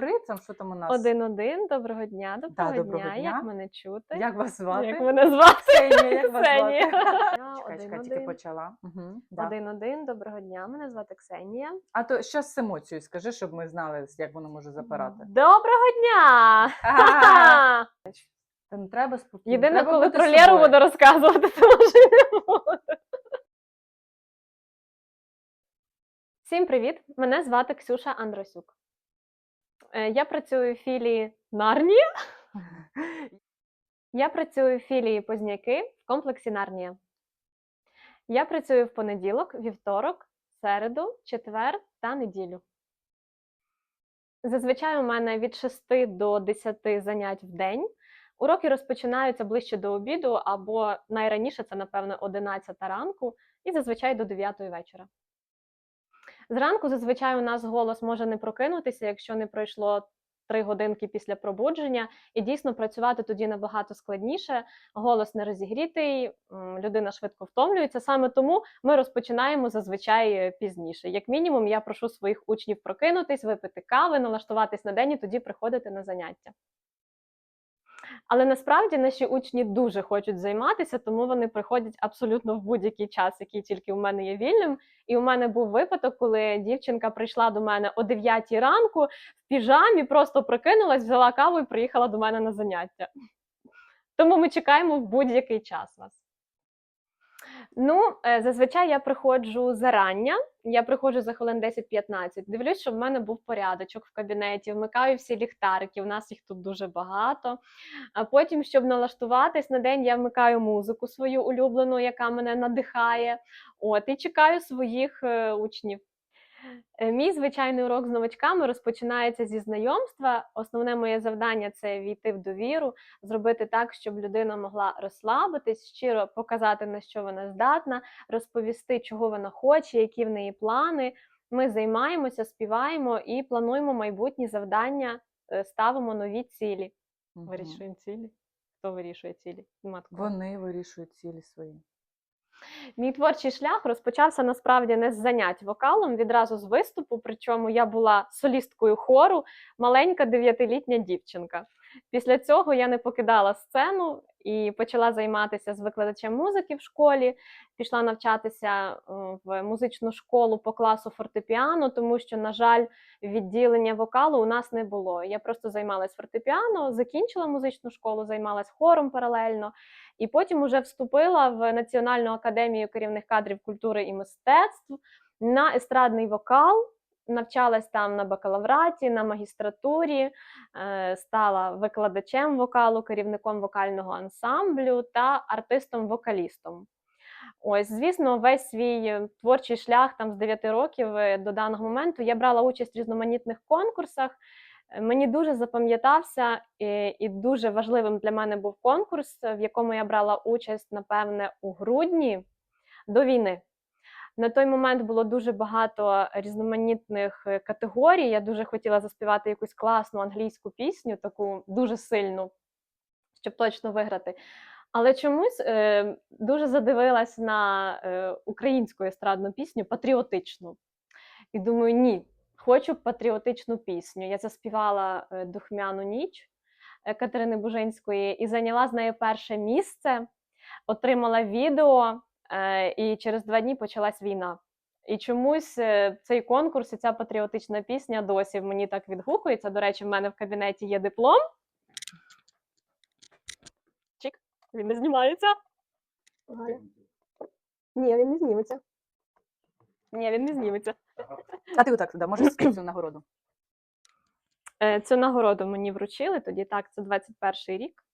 говори там, що там у нас. Один-один, доброго дня, доброго, доброго дня. дня. Як мене чути? Як вас звати? Як мене звати? Ксенія, як вас звати? Ксенія. Чекай, чекай, тільки Один-один. почала. Угу, да. Один-один, доброго дня. Мене звати Ксенія. А то що з емоцією скажи, щоб ми знали, як воно може запирати. Доброго дня! Ага. Та не треба спокійно. Єдине, треба коли про. Леру буду розказувати, то вже не буду. Всім привіт! Мене звати Ксюша Андросюк. Е, Я працюю в філії Нарнія. Я працюю в філії Позняки в комплексі Нарнія. Я працюю в понеділок, вівторок, середу, четвер та неділю. Зазвичай у мене від 6 до 10 занять в день. Уроки розпочинаються ближче до обіду, або найраніше це, напевно, 11 ранку, і зазвичай до 9 вечора. Зранку зазвичай у нас голос може не прокинутися, якщо не пройшло 3 годинки після пробудження, і дійсно працювати тоді набагато складніше. Голос не розігрітий, людина швидко втомлюється. Саме тому ми розпочинаємо зазвичай е, пізніше. Як мінімум, я прошу своїх учнів прокинутись, випити кави, налаштуватись на день і тоді приходити на заняття. Але насправді наші учні дуже хочуть займатися, тому вони приходять абсолютно в будь-який час, який тільки у мене є вільним. І у мене був випадок, коли дівчинка прийшла до мене о 9 ранку в піжамі, просто прокинулась, взяла каву і приїхала до мене на заняття. Тому ми чекаємо в будь-який час вас. Ну, е, зазвичай я приходжу зарання. Я приходжу за хвилин 10-15. Дивлюсь, щоб в мене був порядочок в кабінеті, вмикаю всі ліхтарики, у нас їх тут дуже багато. А потім, щоб налаштуватись на день, я вмикаю музику свою улюблену, яка мене надихає. От, і чекаю своїх е, учнів. Е, Мій звичайний урок з новачками розпочинається зі знайомства. Основне моє завдання це війти в довіру, зробити так, щоб людина могла розслабитись, щиро показати, на що вона здатна, розповісти, чого вона хоче, які в неї плани. Ми займаємося, співаємо і плануємо майбутні завдання, е, ставимо нові цілі. Мгм. Вирішуємо цілі. Хто вирішує цілі? Нема такого. Вони вирішують цілі свої. Мій творчий шлях розпочався насправді не з занять вокалом, відразу з виступу. Причому я була солісткою хору, маленька дев'ятилітня дівчинка. Після цього я не покидала сцену і почала займатися з викладачем музики в школі. Пішла навчатися е, в музичну школу по класу фортепіано, тому що, на жаль, відділення вокалу у нас не було. Я просто займалась фортепіано, закінчила музичну школу, займалась хором паралельно. І потім уже вступила в Національну академію керівних кадрів культури і мистецтв на естрадний вокал. Навчалась там на бакалавраті, на магістратурі, е, стала викладачем вокалу, керівником вокального ансамблю та артистом-вокалістом. Ось, звісно, весь свій е, творчий шлях там з 9 років е, до даного моменту я брала участь в різноманітних конкурсах. Мені дуже запам'ятався і, і дуже важливим для мене був конкурс, в якому я брала участь, напевне, у грудні до війни. На той момент було дуже багато різноманітних е, категорій. Я дуже хотіла заспівати якусь класну англійську пісню, таку дуже сильну, щоб точно виграти. Але чомусь е, дуже задивилась на е, українську естрадну пісню патріотичну. І думаю, ні, хочу патріотичну пісню. Я заспівала е, Духмяну ніч Катерини Бужинської і зайняла з нею перше місце, отримала відео, і через два дні почалась війна. І чомусь е, цей конкурс і ця патріотична пісня досі мені так відгукується. До речі, в мене в кабінеті є диплом. Чик, він не знімається. Галя. Ні, він не зніметься. Ні, він не зніметься. А ти отак туди, можеш цю нагороду. Е, Цю нагороду мені вручили, тоді так, це 21 рік.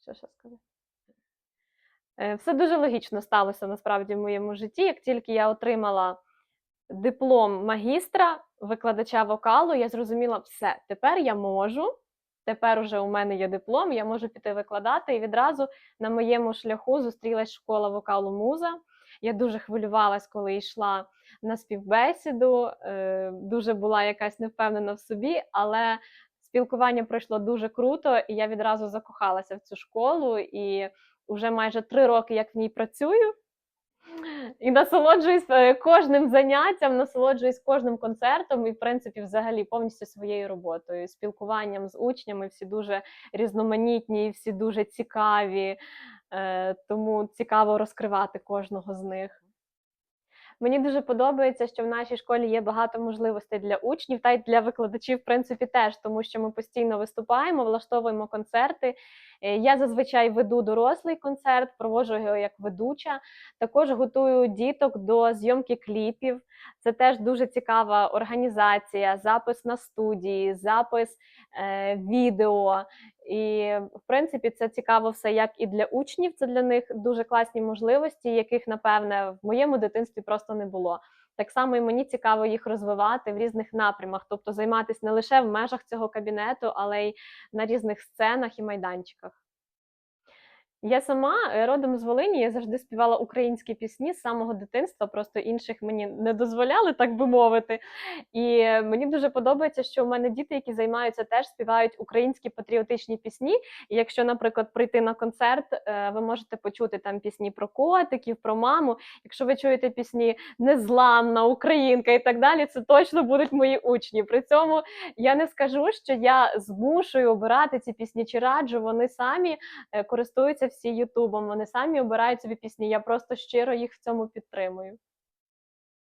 Що ще сказати? Е, Все дуже логічно сталося насправді в моєму житті. Як тільки я отримала диплом магістра, викладача вокалу, я зрозуміла, все, тепер я можу. Тепер уже у мене є диплом, я можу піти викладати. І відразу на моєму шляху зустрілась школа вокалу Муза. Я дуже хвилювалась, коли йшла на співбесіду. е, Дуже була якась невпевнена в собі, але спілкування пройшло дуже круто, і я відразу закохалася в цю школу. І вже майже три роки як в ній працюю. І насолоджуюсь е, кожним заняттям, насолоджуюсь кожним концертом і, в принципі, взагалі повністю своєю роботою, спілкуванням з учнями. Всі дуже різноманітні, всі дуже цікаві. Е, Тому цікаво розкривати кожного з них. Мені дуже подобається, що в нашій школі є багато можливостей для учнів та й для викладачів, в принципі, теж, тому що ми постійно виступаємо, влаштовуємо концерти. Е, Я зазвичай веду дорослий концерт, проводжу його як ведуча. Також готую діток до зйомки кліпів. Це теж дуже цікава організація, запис на студії, запис е, відео. І, в принципі, це цікаво все як і для учнів. Це для них дуже класні можливості, яких, напевне, в моєму дитинстві просто не було. Так само і мені цікаво їх розвивати в різних напрямах, тобто займатися не лише в межах цього кабінету, але й на різних сценах і майданчиках. Я сама е, родом з Волині, я завжди співала українські пісні з самого дитинства, просто інших мені не дозволяли, так би мовити. І мені дуже подобається, що у мене діти, які займаються, теж співають українські патріотичні пісні. І якщо, наприклад, прийти на концерт, е, ви можете почути там пісні про котиків, про маму. Якщо ви чуєте пісні Незламна, Українка і так далі, це точно будуть мої учні. При цьому я не скажу, що я змушую обирати ці пісні чи раджу. Вони самі е, користуються всі Ютубом, вони самі обирають собі пісні. Я просто щиро їх в цьому підтримую.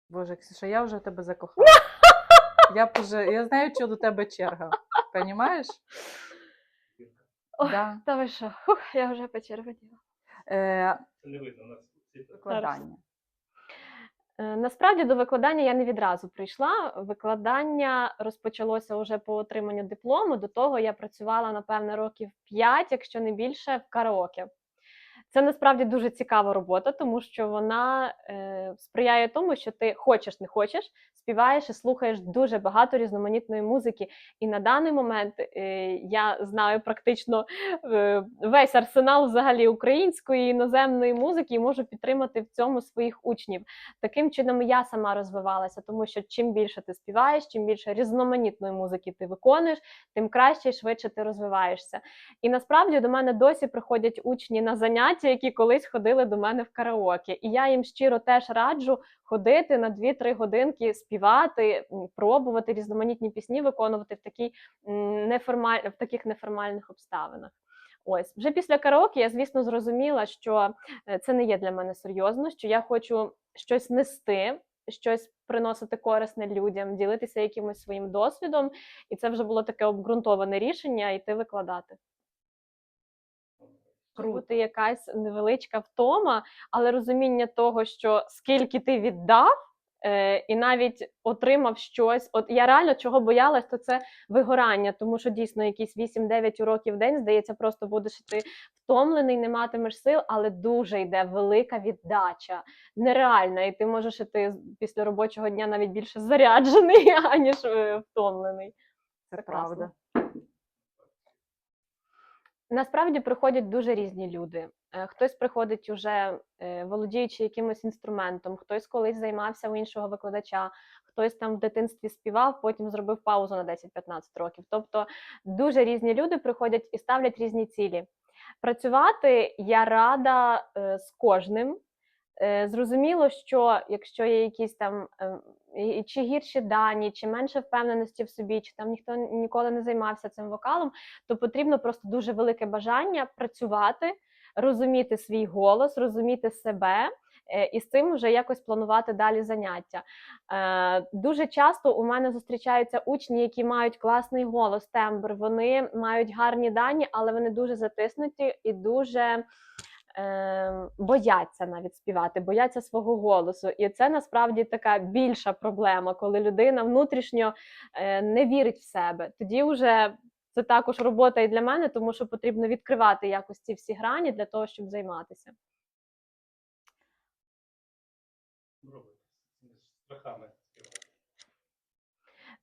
Боже, Ксюша, я вже тебе закохала. Я вже, я знаю, що до тебе черга. Понімаєш? Ой, Да. Та ви що? Фух, я вже почервоніла. Е, Це не видно у нас. викладання. Е, Насправді до викладання я не відразу прийшла. Викладання розпочалося вже по отриманню диплому. До того я працювала, напевне, років 5, якщо не більше, в караоке. Це насправді дуже цікава робота, тому що вона е, сприяє тому, що ти хочеш не хочеш, співаєш і слухаєш дуже багато різноманітної музики. І на даний момент е, я знаю практично е, весь арсенал взагалі української іноземної музики і можу підтримати в цьому своїх учнів. Таким чином я сама розвивалася, тому що чим більше ти співаєш, чим більше різноманітної музики ти виконуєш, тим краще і швидше ти розвиваєшся. І насправді до мене досі приходять учні на заняття, які колись ходили до мене в караоке. І я їм щиро теж раджу ходити на 2-3 годинки, співати, пробувати різноманітні пісні виконувати в такій неформаль... в таких неформальних обставинах. Ось вже після караоке я, звісно, зрозуміла, що е, це не є для мене серйозно, що я хочу щось нести, щось приносити корисне людям, ділитися якимось своїм досвідом, і це вже було таке обґрунтоване рішення йти викладати. Може бути якась невеличка втома, але розуміння того, що скільки ти віддав, е, і навіть отримав щось. От я реально чого боялась, то це вигорання, тому що дійсно якісь 8-9 уроків в день, здається, просто будеш ти втомлений, не матимеш сил, але дуже йде велика віддача. Нереальна, і ти можеш іти після робочого дня навіть більше заряджений, аніж е, втомлений. Це Це правда. Насправді приходять дуже різні люди. Е, Хтось приходить уже е, володіючи якимось інструментом, хтось колись займався у іншого викладача, хтось там в дитинстві співав, потім зробив паузу на 10-15 років. Тобто дуже різні люди приходять і ставлять різні цілі. Працювати я рада е, з кожним. Зрозуміло, що якщо є якісь там е, і- чи гірші дані, чи менше впевненості в собі, чи там ніхто ніколи не займався цим вокалом, то потрібно просто дуже велике бажання працювати, розуміти свій голос, розуміти себе. е, І з цим вже якось планувати далі заняття. Е, дуже часто у мене зустрічаються учні, які мають класний голос, тембр. Вони мають гарні дані, але вони дуже затиснуті і дуже бояться навіть співати, бояться свого голосу. І це насправді така більша проблема, коли людина внутрішньо е, не вірить в себе. Тоді вже це також робота і для мене, тому що потрібно відкривати якось ці всі грані для того, щоб займатися.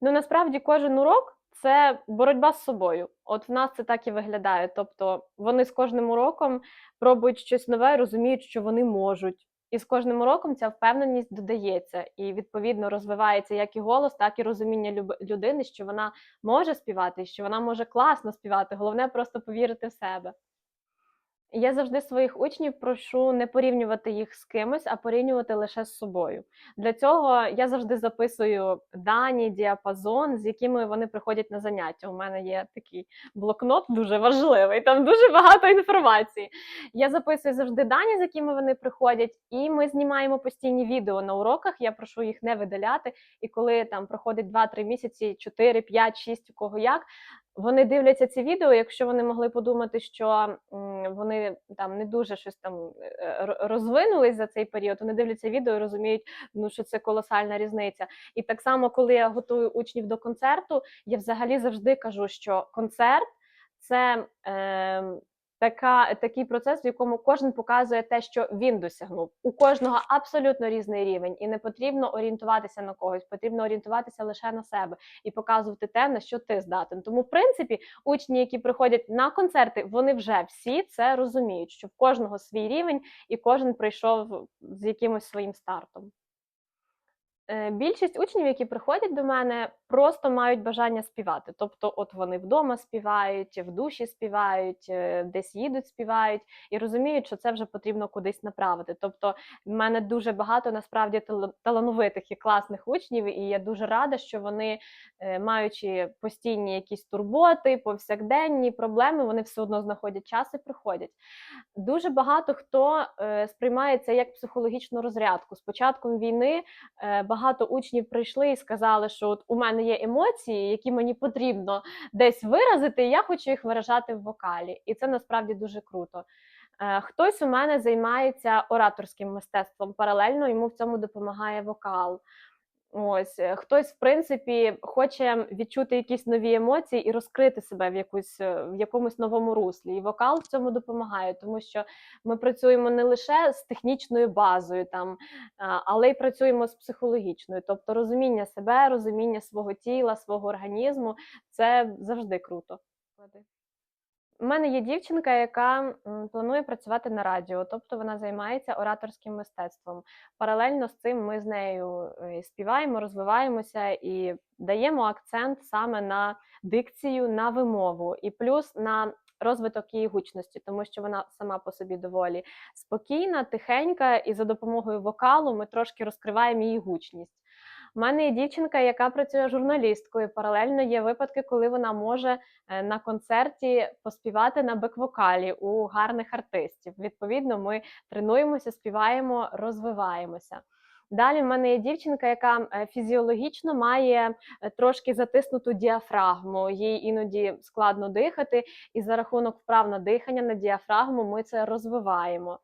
Ну насправді кожен урок це боротьба з собою. От в нас це так і виглядає. Тобто вони з кожним уроком пробують щось нове, розуміють, що вони можуть. І з кожним уроком ця впевненість додається, і відповідно розвивається як і голос, так і розуміння людини, що вона може співати, що вона може класно співати. Головне просто повірити в себе. Я завжди своїх учнів прошу не порівнювати їх з кимось, а порівнювати лише з собою. Для цього я завжди записую дані, діапазон, з якими вони приходять на заняття. У мене є такий блокнот дуже важливий, там дуже багато інформації. Я записую завжди дані, з якими вони приходять, і ми знімаємо постійні відео на уроках. Я прошу їх не видаляти. І коли там проходить 2-3 місяці, 4, 5, 6, у кого як. Вони дивляться ці відео, якщо вони могли подумати, що вони там не дуже щось там е, розвинулись за цей період, вони дивляться відео і розуміють, ну що це колосальна різниця. І так само, коли я готую учнів до концерту, я взагалі завжди кажу, що концерт це е, така, такий процес, в якому кожен показує те, що він досягнув. У кожного абсолютно різний рівень, і не потрібно орієнтуватися на когось, потрібно орієнтуватися лише на себе і показувати те, на що ти здатен. Тому, в принципі, учні, які приходять на концерти, вони вже всі це розуміють, що в кожного свій рівень, і кожен прийшов з якимось своїм стартом. Е, Більшість учнів, які приходять до мене, просто мають бажання співати. Тобто, от вони вдома співають, в душі співають, е, десь їдуть, співають і розуміють, що це вже потрібно кудись направити. Тобто, в мене дуже багато насправді талановитих і класних учнів, і я дуже рада, що вони, е, маючи постійні якісь турботи, повсякденні проблеми, вони все одно знаходять час і приходять. Дуже багато хто сприймає це як психологічну розрядку. З початком війни е, багато учнів прийшли і сказали, що от у мене є емоції, які мені потрібно десь виразити, і я хочу їх виражати в вокалі. І це насправді дуже круто. Е, Хтось у мене займається ораторським мистецтвом паралельно, йому в цьому допомагає вокал. Ось е, хтось, в принципі, хоче відчути якісь нові емоції і розкрити себе в якусь е, в якомусь новому руслі. І вокал в цьому допомагає, тому що ми працюємо не лише з технічною базою, там, але й працюємо з психологічною. Тобто розуміння себе, розуміння свого тіла, свого організму це завжди круто. У мене є дівчинка, яка планує працювати на радіо, тобто вона займається ораторським мистецтвом. Паралельно з цим ми з нею е, співаємо, розвиваємося і даємо акцент саме на дикцію, на вимову, і плюс на розвиток її гучності, тому що вона сама по собі доволі спокійна, тихенька, і за допомогою вокалу ми трошки розкриваємо її гучність. У мене є дівчинка, яка працює журналісткою. Паралельно є випадки, коли вона може е, на концерті поспівати на бек-вокалі у гарних артистів. Відповідно, ми тренуємося, співаємо, розвиваємося. Далі в мене є дівчинка, яка е, фізіологічно має е, трошки затиснуту діафрагму. Їй іноді складно дихати, і за рахунок вправ на дихання на діафрагму ми це розвиваємо.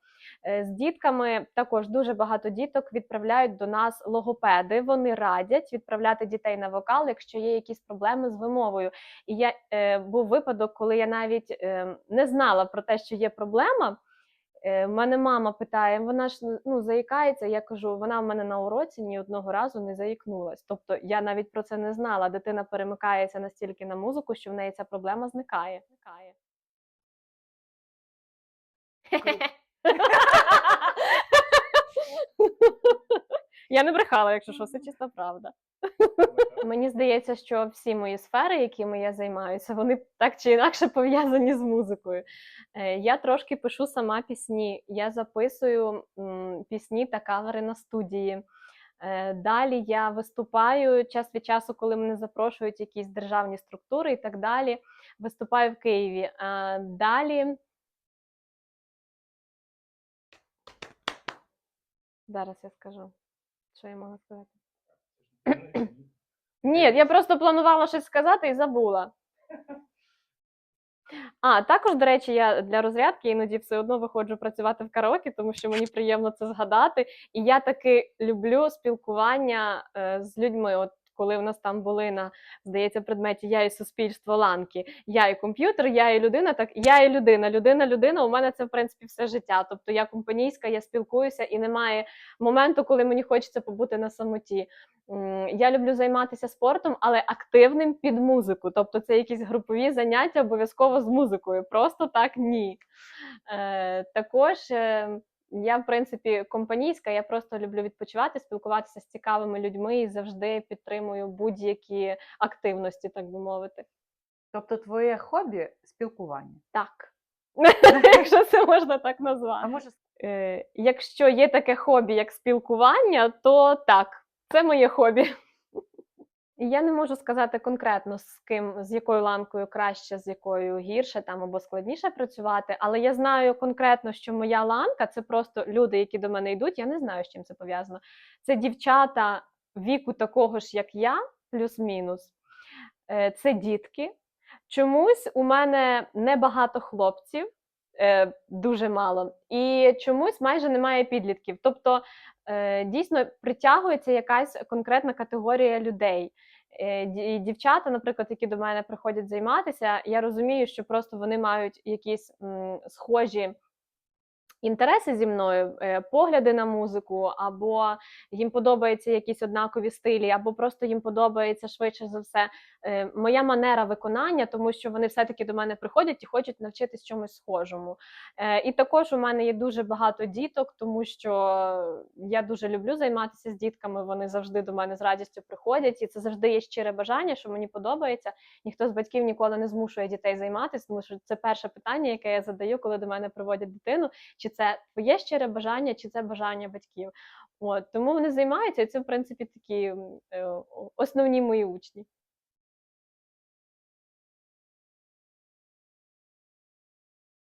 Е, З дітками також дуже багато діток відправляють до нас логопеди. Вони радять відправляти дітей на вокал, якщо є якісь проблеми з вимовою. І я е, був випадок, коли я навіть е, не знала про те, що є проблема. Е, мене мама питає, вона ж ну, заїкається. Я кажу, вона в мене на уроці ні одного разу не заїкнулась. Тобто я навіть про це не знала. Дитина перемикається настільки на музику, що в неї ця проблема зникає. зникає. Я не брехала, якщо що, це чиста правда. Мені здається, що всі мої сфери, якими я займаюся, вони так чи інакше пов'язані з музикою. Е, Я трошки пишу сама пісні. Я записую пісні та кавери на студії. Е, Далі я виступаю час від часу, коли мене запрошують якісь державні структури і так далі. Виступаю в Києві. А Далі. Зараз я скажу, що я можу сказати. Ні, я просто планувала щось сказати і забула. А, також, до речі, я для розрядки іноді все одно виходжу працювати в караоке, тому що мені приємно це згадати. І я таки люблю спілкування е, з людьми. От коли у нас там були на, здається, предметі Я і суспільство ланки, я і комп'ютер, я і людина, так я і людина. Людина, людина. У мене це в принципі все життя. Тобто я компанійська, я спілкуюся і немає моменту, коли мені хочеться побути на самоті. Я люблю займатися спортом, але активним під музику. Тобто це якісь групові заняття обов'язково з музикою. Просто так ні. Е, також е, я, в принципі, компанійська, я просто люблю відпочивати, спілкуватися з цікавими людьми і завжди підтримую будь-які активності, так би мовити. Тобто, твоє хобі спілкування. Так. якщо це можна так А назвати. може, Е, Якщо є таке хобі, як спілкування, то так, це моє хобі. Я не можу сказати конкретно з ким, з якою ланкою краще, з якою гірше там або складніше працювати, але я знаю конкретно, що моя ланка це просто люди, які до мене йдуть. Я не знаю, з чим це пов'язано. Це дівчата віку такого ж, як я, плюс-мінус. Е, Це дітки. Чомусь у мене небагато хлопців, е, дуже мало, і чомусь майже немає підлітків. Тобто дійсно притягується якась конкретна категорія людей. І Дівчата, наприклад, які до мене приходять займатися, я розумію, що просто вони мають якісь схожі інтереси зі мною, е, погляди на музику, або їм подобаються якісь однакові стилі, або просто їм подобається швидше за все е, моя манера виконання, тому що вони все-таки до мене приходять і хочуть навчитись чомусь схожому. Е, І також у мене є дуже багато діток, тому що я дуже люблю займатися з дітками. Вони завжди до мене з радістю приходять, і це завжди є щире бажання, що мені подобається. Ніхто з батьків ніколи не змушує дітей займатися, тому що це перше питання, яке я задаю, коли до мене приводять дитину. Чи це твоє щире бажання, чи це бажання батьків? От тому вони займаються, і це в принципі такі е, основні мої учні.